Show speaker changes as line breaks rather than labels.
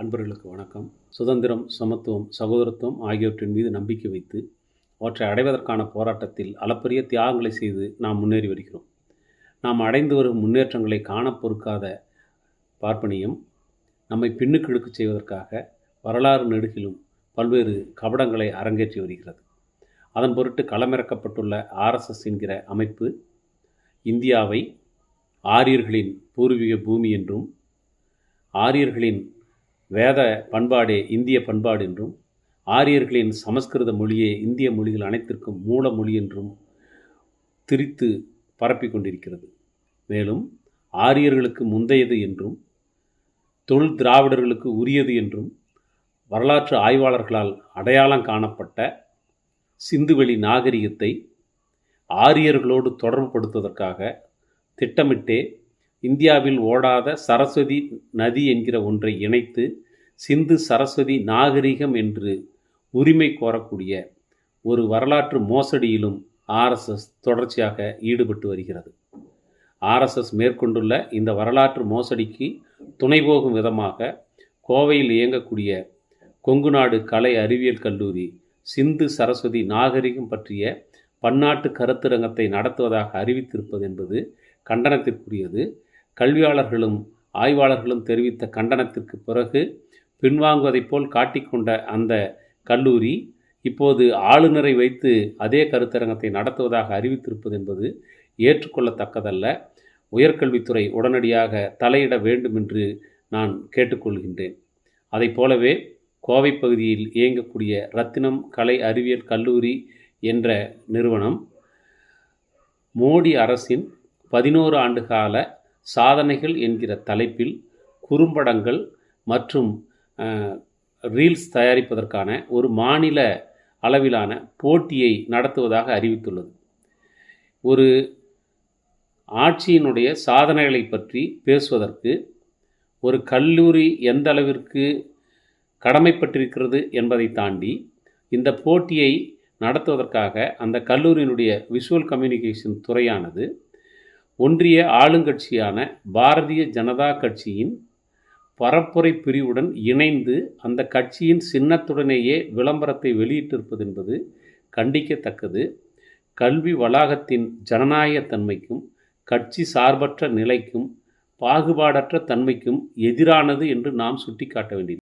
அன்பர்களுக்கு வணக்கம். சுதந்திரம் சமத்துவம் சகோதரத்துவம் ஆகியவற்றின் மீது நம்பிக்கை வைத்து அவற்றை அடைவதற்கான போராட்டத்தில் அளப்பரிய தியாகங்களை செய்து நாம் முன்னேறி வருகிறோம். நாம் அடைந்து வரும் முன்னேற்றங்களை காண பொறுக்காத பார்ப்பனியம் நம்மை பின்னுக்கு செய்வதற்காக வரலாறு நெடுகிலும் பல்வேறு கபடங்களை அரங்கேற்றி வருகிறது. அதன் பொருட்டு களமிறக்கப்பட்டுள்ள ஆர்எஸ்எஸ் என்கிற அமைப்பு இந்தியாவை ஆரியர்களின் பூர்வீக பூமி என்றும் ஆரியர்களின் வேத பண்பாடே இந்திய பண்பாடு என்றும் ஆரியர்களின் சமஸ்கிருத மொழியே இந்திய மொழிகள் அனைத்திற்கும் மூல மொழி என்றும் திரித்து பரப்பி கொண்டிருக்கிறது. மேலும் ஆரியர்களுக்கு முந்தையது என்றும் தொழில் திராவிடர்களுக்கு உரியது என்றும் வரலாற்று ஆய்வாளர்களால் அடையாளம் காணப்பட்ட சிந்துவெளி நாகரிகத்தை ஆரியர்களோடு தொடர்புபடுத்துவதற்காக திட்டமிட்டே இந்தியாவில் ஓடாத சரஸ்வதி நதி என்கிற ஒன்றை இணைத்து சிந்து சரஸ்வதி நாகரிகம் என்று உரிமை கோரக்கூடிய ஒரு வரலாற்று மோசடியிலும் ஆர்எஸ்எஸ் தொடர்ச்சியாக ஈடுபட்டு வருகிறது. ஆர்எஸ்எஸ் மேற்கொண்டுள்ள இந்த வரலாற்று மோசடிக்கு துணை போகும் விதமாக கோவையில் இயங்கக்கூடிய கொங்கு நாடு கலை அறிவியல் கல்லூரி சிந்து சரஸ்வதி நாகரிகம் பற்றிய பன்னாட்டு கருத்தரங்கத்தை நடத்துவதாக அறிவித்திருப்பது என்பது கண்டனத்திற்குரியது. கல்வியாளர்களும் ஆய்வாளர்களும் தெரிவித்த கண்டனத்திற்கு பிறகு பின்வாங்குவதைப் போல் காட்டிக்கொண்ட அந்த கல்லூரி இப்போது ஆளுநரை வைத்து அதே கருத்தரங்கத்தை நடத்துவதாக அறிவித்திருப்பது என்பது ஏற்றுக்கொள்ளத்தக்கதல்ல. உயர்கல்வித்துறை உடனடியாக தலையிட வேண்டும் என்று நான் கேட்டுக்கொள்கின்றேன். அதை போலவே கோவை பகுதியில் இயங்கக்கூடிய ரத்தினம் கலை அறிவியல் கல்லூரி என்ற நிறுவனம் மோடி அரசின் பதினோரு ஆண்டு கால சாதனைகள் என்கிற தலைப்பில் குறும்படங்கள் மற்றும் ரீல்ஸ் தயாரிப்பதற்கான ஒரு மாநில அளவிலான போட்டியை நடத்துவதாக அறிவித்துள்ளது. ஒரு ஆட்சியினுடைய சாதனைகளை பற்றி பேசுவதற்கு ஒரு கல்லூரி எந்த அளவிற்கு கடமைப்பட்டிருக்கிறது என்பதை தாண்டி இந்த போட்டியை நடத்துவதற்காக அந்த கல்லூரியினுடைய விஷுவல் கம்யூனிகேஷன் துறையானது ஒன்றிய ஆளுங்கட்சியான பாரதிய ஜனதா கட்சியின் பரப்புரை பிரிவுடன் இணைந்து அந்த கட்சியின் சின்னத்துடனேயே விளம்பரத்தை வெளியிட்டிருப்பது என்பது கண்டிக்கத்தக்கது. கல்வி வளாகத்தின் ஜனநாயக தன்மைக்கும் கட்சி சார்பற்ற நிலைக்கும் பாகுபாடற்ற தன்மைக்கும் எதிரானது என்று நாம் சுட்டிக்காட்ட வேண்டியது